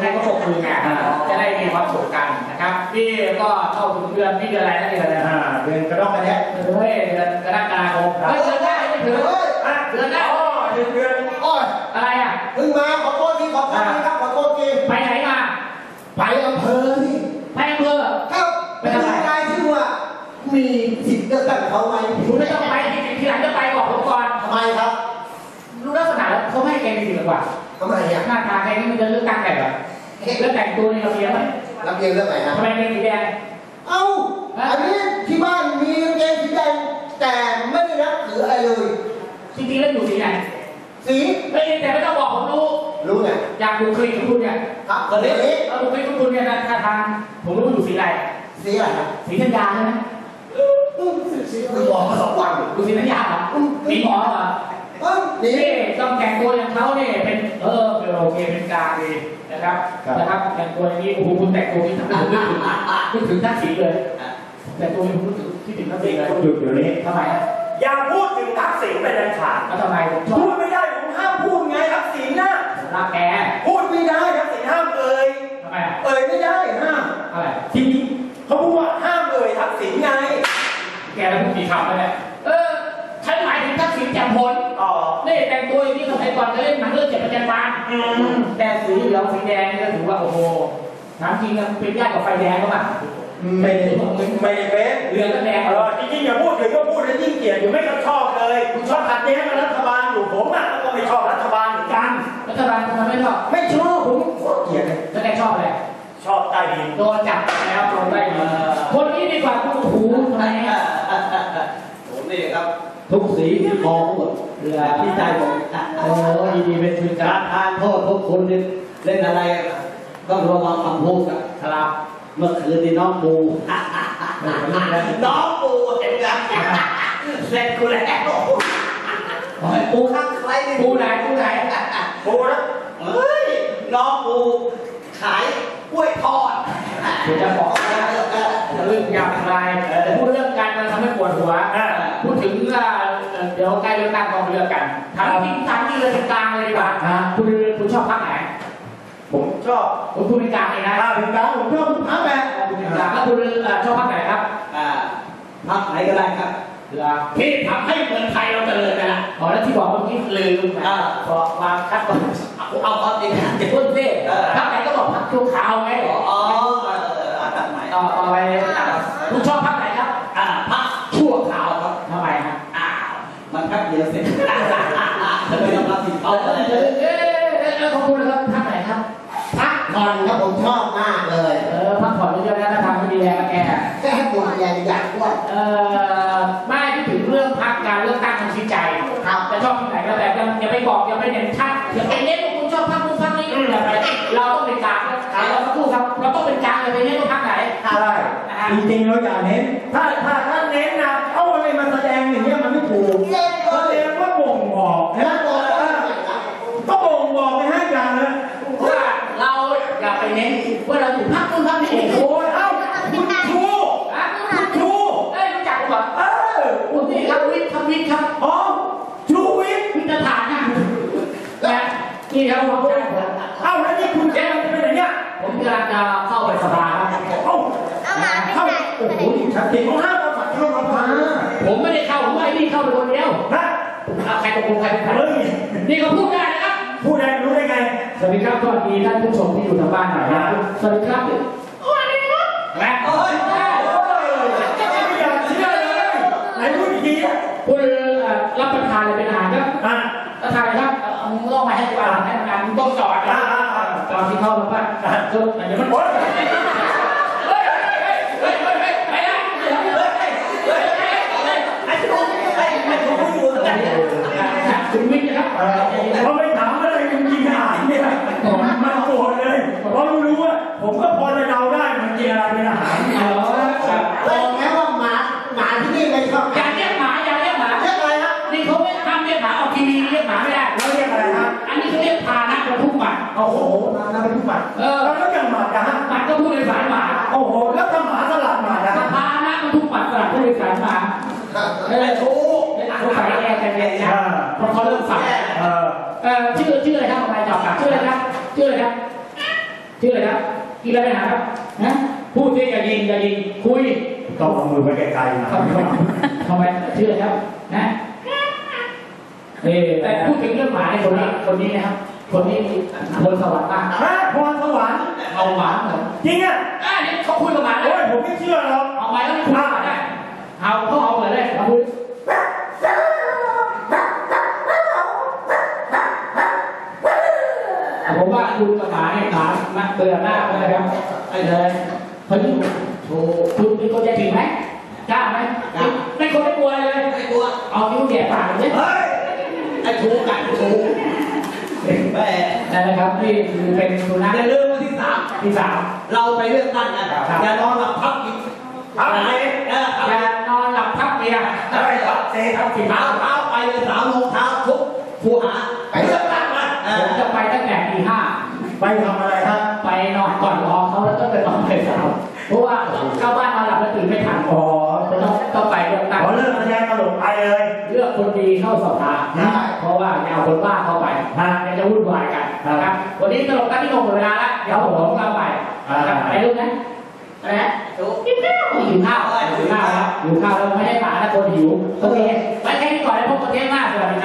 ให้เขาปกมือไงจะได้มีความสุขกันนะครับพี่ก็เข้าถึงเดือนนี่เดือนอะไรนะเดือนอะไรนะอ่าเดือนกระดอกกระแดะเฮ้ยเดือนกรกฎาคมเฮ้ยเดือนได้ไม่ถึงเฮ้ยอะเดือนได้อ๋อเดือนเดือนโอ้ยอะไรอะเพิ่งมาขอโทษทีขอโทษทีครับขอโทษทีไปไหนมาไปอำเภอนี่ไปอำเภอครับเป็นรายชื่อว่ามีสิทธิ์เลือกตั้งเขาไหมคุณไม่ต้องไปทีหลังจะไปบอกผมก่อนทำไมครับรู้ลักษณะแล้วเขาไม่ให้แกมีสิทธิ์หรอกว่า ทำไมอะหน้าตาแกนี่มันจะเลือกตั้งไงเหรอแล้วแต่งตัวในระเบียบไหมรับเรียนเรื่องไหนฮะทำไมเป็นสีแดงเอ้าอันนี้ที่บ้านมีกางเกงสีแดงแต่ไม่ได้นับถืออะไรเลยจริงๆแล้วอยู่สีไหนสีไม่แต่ไม่ต้องบอกผมรู้รู้ไงอยากดูคลิปของคุณเนี่ยครับคนนี้เอาดูคลิปของคุณเนี่ยนะท่าทางผมรู้อยู่สีอะไรสีอะไรครับสีธัญญาใช่ไหมคือบอกมาสองวันดูสีธัญญาเหรอสีหมอเหรอเอ้านี่นี่ต้องแต่งตัวอย่างเขาเนี่ยเป็นเออ โอเคเป็นกลางดีนะครับนะครับแต่งตัวอย่างนี้โอ้โหคุณแต่งตัวที่ทำให้ผมนึกถึงนึกถึงทักษิณเลย แต่ตัวนี้ผมรู้สึกที่ถึงทักษิณเลยหยุดเดี๋ยวนี้ทำไมอะอย่าพูดถึงทักษิณเป็นอันขาดแล้วทำไมผมชอบพูดไม่ได้ผมห้ามพูดไงทักษิณนะรักแกพูดไม่ได้ทักษิณห้ามเอ่ยทำไมอะเอ่ยไม่ได้ห้ามอะไรทีนี้เขาพูดว่าห้ามเอ่ยทักษิณไง แกแล้วพูดกี่คำแล้วเนี่ยเออฉันหมายถึงทักษิณแจ่มพลอ๋อนี่แต่งตัวอย่นี้สมัยก่อนจะเล่นหนังเรื่องเจ็ดประจันบานอืมแต่สีเหลืองสีแดงนี่ก็ถือว่าโอ้โหถามจริงนะเป็นญาติกับไฟแดงก็ป่ะไม่ได้ไม่ได้เป็นเหลืองกับแดงเออจริงๆอย่าพูดถึงก็พูดแล้วยิ่งเกลียดอยู่ไม่ก็ชอบเลยคุณชอบขัดแย้งกับรัฐบาลอยู่ผมอะก็ไม่ชอบรัฐบาลเหมือนกันรัฐบาลทำไมไม่ชอบไม่ชอบผมโคตรเกลียดเลยแล้วแกชอบอะไรชอบใต้ดินโดนจับแล้วโดนได้คนนี้ดีกว่าคุณหูทำไมอะผมนี่ครับ ทุกสีที่มองหมดเรือที่ใจผมโอ้ยดีเป็นชุดกาการรทานโทษทุกคนนี่เล่นอะไรต้องระวังคำพูดครับครับ เมื่อคืนนี่น้องปูน้องปูเห็นไหมเสร็จกูแล้วปูข้างใครนี่ปูไหนปูไหนปูนะเฮ้ยน้องปูขายกล้วยทอดเดี๋ยวจะบอกว่าเรื่องยาวไรพูดเรื่องการมันทำให้ปวดหัวอ่าพูดถึงว่า เดี๋ยวใกล้เลือกตั้งกองเลือกกันถามจริงถามจริงเลยเป็นกลางเลยดีกว่า คุณคุณชอบพรรคไหนผมชอบผมคุณเป็นกลางเองนะถ้าเป็นกลางผมชอบทุกพักแหละคุณเป็นกลางแล้วคุณชอบพรรคไหนครับอ่าพักไหนก็ได้ครับที่ทำให้เมืองไทยเราเจริญนะอ๋อแล้วที่บอกเมื่อกี้ลืมนะบอกวางคัดก่อนเอาความจริงนะเดี๋ยวเพิ่งเซ่พรรคไหนก็บอกพรรคชั่วคราวไงอ๋อ ผ่อนครับผมชอบมากเลยเออพักผ่อนเยอะๆนะถ้าทำไม่ดีแรงแกแค่ปวดใหญ่อยากว่าเออไม่ที่ถึงเรื่องพักการเลือกตั้งมันชี้ใจครับจะชอบที่ไหนก็แต่อย่าไปบอกอย่าไปเน้นชัดอย่าไปเน้นว่าคุณชอบพักนู้นพักนี้อย่าไปเราต้องเป็นกลางเราต้องพูดครับเราต้องเป็นกลางอย่าไปเน้นว่าพักไหนใช่จริงๆเราอย่าเน้นถ้าถ้าถ้าเน้นนะเอาอะไรมาแสดงอย่างเงี้ยมันไม่ถูก เล่น แส เลย ดงว่าบ่งบอกนะ แล้วบอกว่า ก็บ่งบอกไปให้กันนะ ว่าเราอย่าไปเน้นว่าเราอยู่พักนู้นพักนี้ โอ้ยเอ้าคุณครู อะ คุณครู เอ้ยรู้จักผมเหรอ เออ คุณนี่ครับ วิทย์ครับวิทย์ครับอ๋อชูวิทย์วิทย์ฐานนะนะนี่ครับผมเอ้าแล้วนี่คุณแกมันเป็นอย่างเนี้ยผมกำลังจะเข้าไปสภาครับเอ้าเอาหมาไปเข้าไหนโอ้โหนี่ชัดเจนเขาห้ามเราฝัดเข้ามาพาผมไม่ได้เข้าผมว่าไอ้นี่เข้าไปคนเดียวนะเอาใครตกลงใครเป็นใครเฮ้ยนี่ก็พูดได้นะครับ พูดได้รู้ได้ไง สวัสดีครับสวัสดีท่านผู้ชมที่อยู่ทางบ้านหน่อยนะครับสวัสดีครับสวัสดีครับและ เฮ้ย ไม่อยากเชื่อเลย ไหนพูดอีกทีอะคุณรับประทานอะไรเป็นอาหารครับอะรับประทานอะไรครับเอามึงต้องมาให้กูอ่านให้อ่านมึงต้องสอนนะตอนที่เข้ามาบ้านอะเดี๋ยวมันโอ๊ยเฮ้ยเฮ้ยเฮ้ยเฮ้ยไปนะเดี๋ยวเฮ้ยเฮ้ยเฮ้ยเฮ้ยเฮ้ยไอ้ทุกไอ้ไอ้ทุกไม่อยู่ตรงนี้คุณวิทย์นะครับเขาไม่ถามอะไรจริงๆอ่านเนี่ยมันโกรธเลยเพราะรู้ว่าผมก็พอจะเดาได้มันกินอะไรเป็นอาหาร ทุกหมาโอ้โหมาแล้วเป็นทุกบัตรเออ แล้วอย่างหมาดะฮะหมาก็พูดในสายหมาโอ้โห แล้วถ้าหมาสลัดหมาดะพานะบรรทุกหมาสลับผู้โดยสารหมาเออไอ้ทุกเขาใส่แอร์กันเองนะเพราะเขาเริ่มฝังเออเออชื่อชื่ออะไรครับทำไมจอบปากชื่ออะไรครับชื่ออะไรครับชื่ออะไรครับกินอะไรไปหาครับนะพูดสิอย่ายิงอย่ายิงคุยต้องเอามือไปไกลๆนะทำไมทำไมชื่ออะไรครับนะเออแต่พูดถึงเรื่องหมาในคนนี้คนนี้นะครับ คนนี้บนสวรรค์มากฮะพรสวรรค์เอาหมาเหรอจริงอะอะนี่เขาคุยกับหมาเลโอ้ยยผมไม่เชื่อหรอกเอาไม้แล้วนี่คุยกับหมาได้เอาเขาเอาเหมือนเลยเอาคุยผมว่าคุณกับหมาเนี่ยหมามาเตือนหน้าเลยนะครับไอ้เลยเขายิ่งโชว์คุณเป็นคนใจถึงไหมกล้าไหมไม่คนไม่กลัวเลย ไม่กลัวเอานิ้วแหย่ปากเลย เฮ้ยไอ้ชูกัดชูแม่นั่นนะ ครับนี่คือเป็นสุนัขอย่าลืมวันที่สามที่สามเราไปเลือกตั้งกันครับอย่านอนหลับพักอีกครับไหนเอออย่านอนหลับทับเมียอะไรครับเซครับสิเช้าเช้าไปเลยสามโมงเช้าทุกผู้หาไปเลือกตั้งมาเอผอมจะไปตั้งแต่ตีห้าไปทำอะไรฮะไปนอนก่อนรอเขาแล้วก็ไปนอนไปสาวเพราะว่าเข้าบ้ คนดีเข้าสภาได้เพราะว่าอย่าเอาคนบ้าเข้าไปนะเดี๋ยวจะวุ่นวายกันนะครับวันนี้ตลกกันที่งงหมดเวลาแล้วเดี๋ยวผมเข้าไปนะครับไปลูกนะอะไรนะชูหิวข้าวหิวข้าวหิวข้าวแล้วหิวข้าวแล้วไม่ได้ป่านะคนหิวโอเคไว้แค่นี้ก่อนแล้วพบกันเทปหน้าสวัสดี